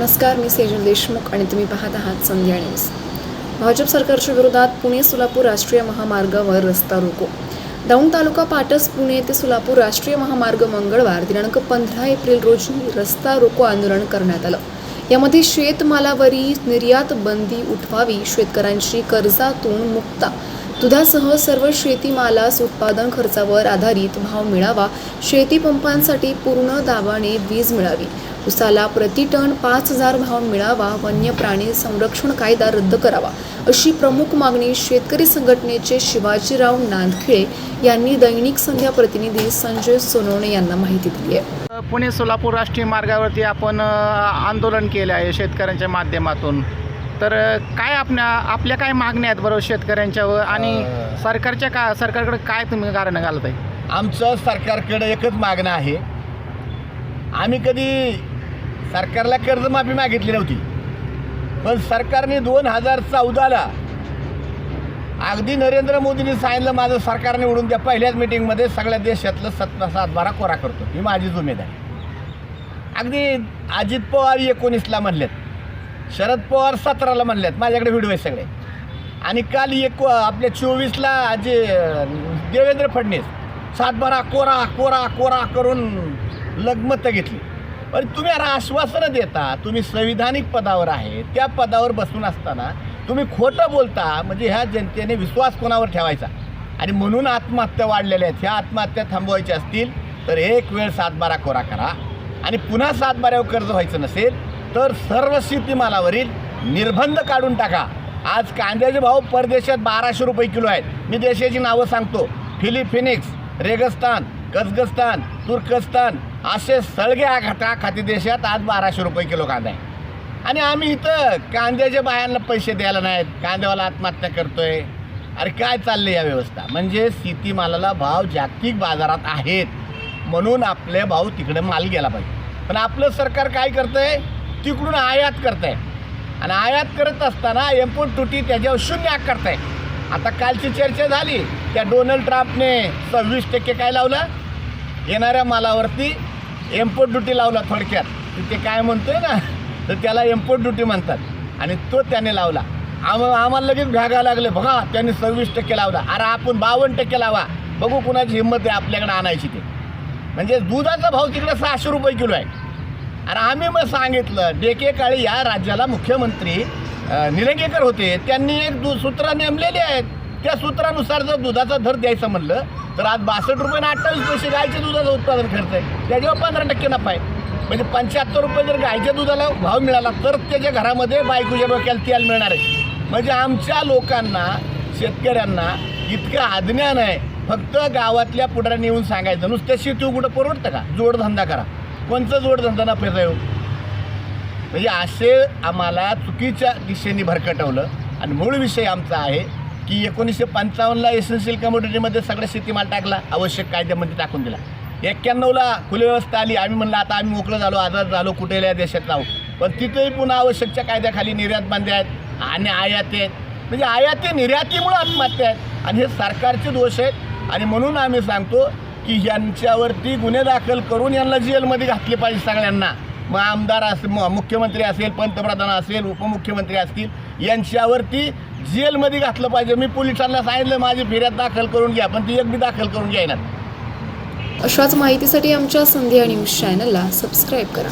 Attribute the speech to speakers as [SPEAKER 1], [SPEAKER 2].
[SPEAKER 1] नमस्कार मी सेजल देशमुख आणि तुम्ही पाहत आहात संध्या न्यूज. भाजप सरकारच्या विरोधात पुणे सोलापूर राष्ट्रीय महामार्गावर रस्ता रोको. दौंड तालुका पाटस पुणे ते सोलापूर राष्ट्रीय महामार्ग मंगळवार दिनांक पंधरा एप्रिल रोजी रस्ता रोको आंदोलन करण्यात आलं. यामध्ये शेतमालावरील निर्यात बंदी उठवावी शेतकऱ्यांची कर्जातून मुक्ता. दुधासह सर्व शेतीमालास उत्पादन खर्चावर आधारित भाव मिळावा शेतीपंपांसाठी पूर्ण दाबाने वीज मिळावी. उसाला प्रति टन पाच हजार भाव मिळावा वन्य प्राणी संरक्षण कायदा रद्द करावा अशी प्रमुख मागणी शेतकरी संघटनेचे शिवाजीराव नांदखिळे यांनी दैनिक संध्या प्रतिनिधी संजय सोनवणे यांना माहिती दिली आहे.
[SPEAKER 2] पुणे सोलापूर राष्ट्रीय मार्गावरती आपण आंदोलन केलं आहे शेतकऱ्यांच्या माध्यमातून. तर काय आपल्या आपल्या काय मागण्या आहेत बरोबर शेतकऱ्यांच्या व आणि. सरकारच्या का सरकारकडे काय तुम्ही कारण घालत आहे
[SPEAKER 3] आमचं सरकारकडे एकच मागणं आहे. आम्ही कधी सरकारला कर्जमाफी मागितली नव्हती. पण सरकारने दोन हजार चौदाला अगदी नरेंद्र मोदींनी सांगितलं माझं सरकार निवडून द्या. पहिल्याच मिटिंगमध्ये सगळ्या देशातलं सत्ता सातबारा कोरा करतो. ही माझीच उमेद आहे अगदी अजित पवार एकोणीसला म्हणलेत. शरद पवार सतराला म्हणलेत. माझ्याकडे व्हिडिओ आहे सगळे. आणि काल एक आपल्या चोवीसला जे देवेंद्र फडणवीस सातबारा कोरा कोरा कोरा करून लगमत घेतली. पण तुम्ही आश्वासनं देता तुम्ही संविधानिक पदावर आहे त्या पदावर बसून असताना तुम्ही खोटं बोलता म्हणजे ह्या जनतेने विश्वास कोणावर ठेवायचा? आणि म्हणून आत्महत्या वाढलेल्या आहेत. ह्या आत्महत्या थांबवायच्या असतील तर एक वेळ सातबारा कोरा करा. आणि पुन्हा सातबाऱ्यावर कर्ज व्हायचं नसेल तर सर्व शेतीमालावरील निर्बंध काढून टाका. आज कांद्याचे भाव परदेशात बाराशे रुपये किलो आहेत. मी देशाची नावं सांगतो. फिलिपिनिक्स रेगस्तान कझगस्तान तुर्कस्तान असे सळगे आघाटा खाती देशात आज बाराशे रुपये किलो कांदा आहे. आणि आम्ही इथं कांद्याच्या बायांना पैसे द्यायला नाहीत. कांद्यावाला आत्महत्या करतोय. अरे काय चाललं या व्यवस्था? म्हणजे शेतीमालाला भाव जागतिक बाजारात आहेत. म्हणून आपले भाऊ तिकडे माल गेला पाहिजे. पण आपलं सरकार काय करतंय? तिकडून आयात करतंय. आणि आयात करत असताना एम्पोर्ट तुटी त्याच्यावर शून्य करताय. आता कालची चर्चा झाली. त्या डोनाल्ड ट्रम्पने सव्वीस टक्के काय लावलं? येणाऱ्या मालावरती एम्पोर्ट ड्युटी लावला थोडक्यात. तर ते काय म्हणतोय ना तर त्याला एम्पोर्ट ड्युटी म्हणतात. आणि तो त्याने लावला. आम आम्हाला लगेच भ्यागा लागले बघा त्यांनी सव्वीस टक्के लावला. अरे आपण बावन्न टक्के लावा. बघू कुणाची हिंमत आहे आपल्याकडे आणायची ते. म्हणजे दुधाचा भाव तिकडे सहाशे रुपये किलो आहे. अरे आम्ही मग सांगितलं डेके काळी या राज्याला मुख्यमंत्री निलंगेकर होते. त्यांनी एक दू सूत्र नेमलेली आहेत. त्या सूत्रानुसार जर दुधाचा दर द्यायचं म्हणलं तर आज बासष्ट रुपये अठ्ठावीस पैसे गायच्या दुधाचं उत्पादन खर्च आहे. त्याच्यावर पंधरा टक्के नफा आहे. म्हणजे पंच्याहत्तर रुपये जर गायच्या दुधाला भाव मिळाला तर त्याच्या घरामध्ये बायकोच्या डोक्याला तेल मिळणार आहे. म्हणजे आमच्या लोकांना शेतकऱ्यांना इतकं आज्ञान आहे. फक्त गावातल्या पुढाऱ्यांनी येऊन सांगायचं. नुसत्या शेती कुठं परवडतं का? जोडधंदा करा. कोणचा जोडधंदा नफेचा येऊ हो? म्हणजे असे आम्हाला चुकीच्या दिशेने भरकटवलं. आणि मूळ विषय आमचा आहे की एकोणीसशे पंचावन्नला एसेन्शियल कमोडिटीमध्ये सगळ्या शेतीमाल टाकला आवश्यक कायद्यामध्ये टाकून दिला. एक्क्याण्णवला खुली व्यवस्था आली आम्ही म्हणलं आता आम्ही मोकळं झालो आजार झालो कुठेल्या देशात राहू. पण तिथेही पुन्हा आवश्यकच्या कायद्याखाली निर्यात बांधे आहेत आणि आयाती आहेत. म्हणजे आयाती निर्यातीमुळं आत्महत्या आहेत. आणि हे सरकारचे दोष आहेत. आणि म्हणून आम्ही सांगतो की यांच्यावरती गुन्हे दाखल करून यांना जेलमध्ये घातले पाहिजे सगळ्यांना. मग आमदार असेल म- मुख्यमंत्री असेल पंतप्रधान असेल उपमुख्यमंत्री असतील यांच्यावरती जेलमध्ये घातलं पाहिजे. मी पोलिसांना सांगितलं माझी फिर्याद दाखल करून घ्या पण ती एक बी दाखल करून घ्यायनात
[SPEAKER 1] अशाच माहितीसाठी आमच्या संध्या न्यूज चॅनलला सबस्क्राईब करा.